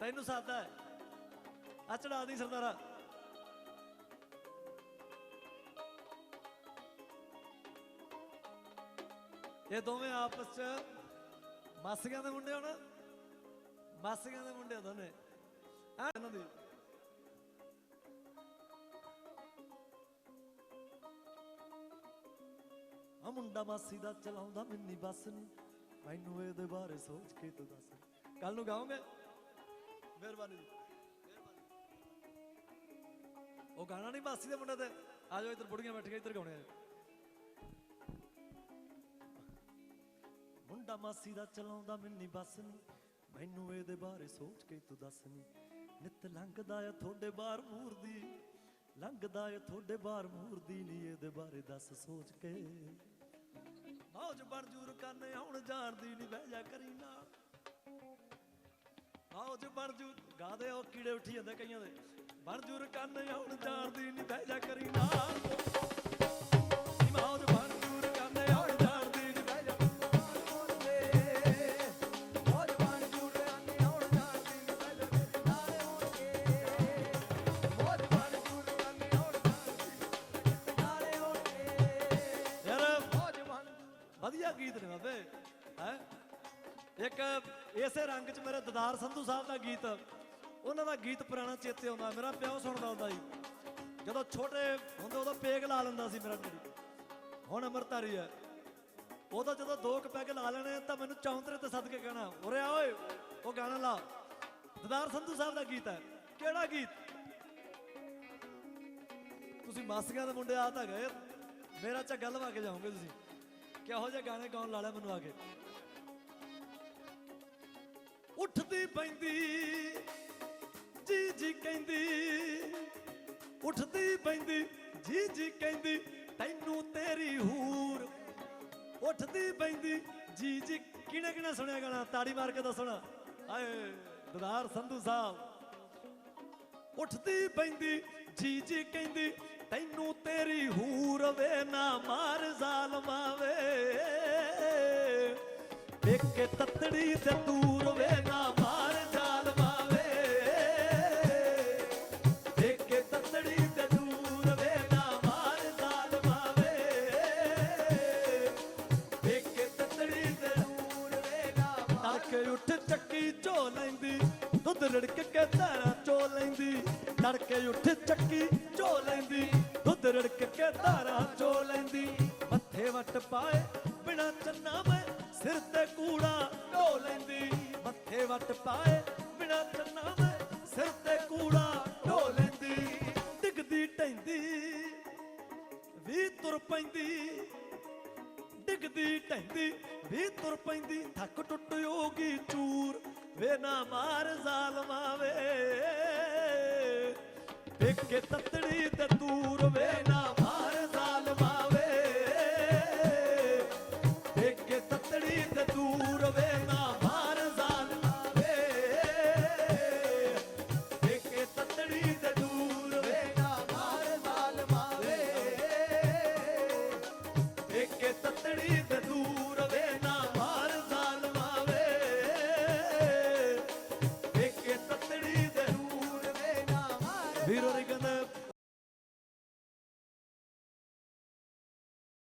ਤੈਨੂੰ ਸਾਦਾ ਹੈ। ਆ ਚੜਾ ਦੀ ਸਰਦਾਰਾ। ਇਹ ਦੋਵੇਂ ਆਪਸ ਚ ਮਾਸੀਆਂ ਦੇ ਮੁੰਡੇ ਹੋਣ ਮਾਸੀਆਂ ਦੇ ਮੁੰਡੇ ਦੋਨੇ। ਆ ਇਹਨਾਂ ਦੀ। ਆ ਮੁੰਡਾ ਮਾਸੀ ਦਾ ਚਲਾਉਂਦਾ, ਮਿੰਨੀ ਬੱਸ ਨੂੰ। ਮੈਨੂੰ ਇਹਦੇ ਬਾਰੇ ਸੋਚ ਕੇ ਤੂੰ ਦੱਸ। ਕੱਲ ਨੂੰ ਗਾਉਂਗੇ। ਮਿਹਰਬਾਨੀ ਜੀ। ਉਹ ਗਾਣਾ ਨਹੀਂ ਮਾਸੀ ਦੇ ਮੁੰਡੇ ਤੇ। ਆ ਜਾਓ ਇੱਧਰ, ਬੁੜੀਆਂ ਬੈਠ ਇੱਧਰ ਗਾਉਣੇ ਆ ਮੁੰਡਾ ਮਾਸੀ ਦਾ ਚਲਾਉਂਦਾ ਮਿੰਨੀ ਬੱਸ ਨਹੀਂ ਮੈਨੂੰ ਇਹਦੇ ਬਾਰੇ ਸੋਚ ਕੇ ਤੂੰ ਦੱਸ ਨੀ। ਨਿਤ ਲੰਘਦਾ ਆ ਤੁਹਾਡੇ ਬਾਹਰ ਮੂਰ ਦੀ। ਲੰਘਦਾ ਏ ਤੁਹਾਡੇ ਬਾਹਰ ਮੂਰ ਦੀ ਨੀ, ਇਹਦੇ ਬਾਰੇ ਦੱਸ ਸੋਚ ਕੇ। ਮੌਜ ਬਣ ਕਰਨੇ, ਹੁਣ ਜਾਣਦੀ ਨੀ, ਬਹਿ ਜਾ ਕਰੀ ਨਾਲ ਬਣ ਜੂ। ਗਾਦੇ ਉਹ ਕੀੜੇ ਉੱਠੀ ਜਾਂਦੇ ਕਈਆਂ ਦੇ। ਬਣ ਜੂਰ ਕੰਨ ਆਉਣ ਜਾਣਦੀ ਨੀ ਬਹਿ ਜਾ ਕਰੀ ਨਾਲ ਵਧੀਆ ਗੀਤ ਨੇ ਬਾਬੇ। ਹੈ? ਇੱਕ ਇਸੇ ਰੰਗ 'ਚ ਮੇਰੇ ਦਦਾਰ ਸੰਧੂ ਸਾਹਿਬ ਦਾ ਗੀਤ, ਉਹਨਾਂ ਦਾ ਗੀਤ ਪੁਰਾਣਾ ਚੇਤੇ ਆਉਂਦਾ, ਮੇਰਾ ਪਿਓ ਸੁਣਦਾ ਹੁੰਦਾ ਸੀ। ਜਦੋਂ ਛੋਟੇ ਹੁੰਦੇ ਉਦੋਂ ਪੇਗ ਲਾ ਲੈਂਦਾ ਸੀ ਮੇਰਾ ਡੈਡੀ। ਹੁਣ ਅਮਰਤਾਰੀ ਹੈ। ਉਦੋਂ ਜਦੋਂ ਦੋ ਕੁ ਪੈਗ ਲਾ ਲੈਣੇ, ਤਾਂ ਮੈਨੂੰ ਚੌਂਤਰੇ ਤੇ ਸੱਦ ਕੇ ਕਹਿਣਾ, ਉਰੇ ਆ ਓਏ, ਉਹ ਗਾਣਾ ਲਾ। ਦਦਾਰ ਸੰਧੂ ਸਾਹਿਬ ਦਾ ਗੀਤ ਹੈ। ਕਿਹੜਾ ਗੀਤ? ਤੁਸੀਂ ਮਾਸੀਆਂ ਦੇ ਮੁੰਡੇ ਆ ਤਾਂ ਗਏ, ਮੇਰਾ ਝੱਗਾ ਲਵਾ ਕੇ ਜਾਓਗੇ ਤੁਸੀਂ। ਕਿਹੋ ਜਿਹੇ ਗਾਣੇ ਗਾਉਣ ਲਾ ਲਿਆ ਮੈਨੂੰ ਆ ਕੇ। ਉੱਠਦੀ ਪੈਂਦੀ ਜੀ ਜੀ ਕਹਿੰਦੀ। ਉੱਠਦੀ ਪੈਂਦੀ ਜੀ ਜੀ ਕਹਿੰਦੀ, ਤੈਨੂੰ ਤੇਰੀ ਹੂਰ। ਉੱਠਦੀ ਪੈਂਦੀ ਜੀ ਜੀ, ਕਿਹਨੇ ਕਿਹਨੇ ਸੁਣਿਆ ਗਾਣਾ? ਤਾੜੀ ਮਾਰ ਕੇ ਦੱਸਣਾ। ਹਾਏ ਦਦਾਰ ਸੰਧੂ ਸਾਹਿਬ। ਉੱਠਦੀ ਪੈਂਦੀ ਜੀ ਜੀ ਕਹਿੰਦੀ, ਤੈਨੂੰ ਤੇਰੀ ਹੂਰ ਵੇ ਨਾ ਮਾਰ ਜ਼ਾਲਮਾ ਵੇ। ਇੱਕ ਤਤੜੀ ਤੇ ਦੂਰ ਵੇ ਨਾ ਮਾਰ ਜ਼ਾਲ ਵੇ ਇੱਕ ਤਤੜੀ ਤੇ ਦੂਰ ਵੇ ਨਾ ਮਾਰ ਜ਼ਾਲ ਵੇ ਇੱਕ ਤਤੜੀ ਤੇ ਦੂਰ ਵੇ ਨਾ ਤੜਕੇ ਉੱਠ ਚੱਕੀ ਝੋ ਲੈਂਦੀ, ਦੁੱਧ ਰੜਕ ਕੇ ਧਾਰਾਂ ਚੋ ਲੈਂਦੀ। ਤੜਕੇ ਉੱਠ ਚੱਕੀ ਝੋ ਲੈਂਦੀ, ਦੁੱਧ ਰੜਕ ਕੇ ਧਾਰਾਂ ਚੋ ਲੈਂਦੀ। ਮੱਥੇ ਵੱਟ ਪਾਏ, ਬਿਨਾ ਚੰਨਾ ਮੈਂ ਸਿਰ ਤੇ ਕੂੜਾ ਢੋ ਲੈਂਦੀ। ਮੱਥੇ ਵੱਟ ਪਾਏ, ਬਿਨਾ ਚੰਨਾ ਮੈਂ ਸਿਰ ਤੇ ਕੂੜਾ ਢੋ ਲੈਂਦੀ। ਡਿੱਗਦੀ ਢੈਂਦੀ ਵੀ ਤੁਰ ਪੈਂਦੀ। ਡਿੱਗਦੀ ਟੈਂਦੀ ਵੀ ਤੁਰ ਪੈਂਦੀ। ਥੱਕ ਟੁੱਟ ਹੋਗੀ ਚੂਰ, ਵੇ ਨਾ ਮਾਰ ਜ਼ਾਲਮਾ ਵੇ। ਇੱਕ ਤਤੜੀ ਤੇ ਦੂਰ ਵੇ ਨਾ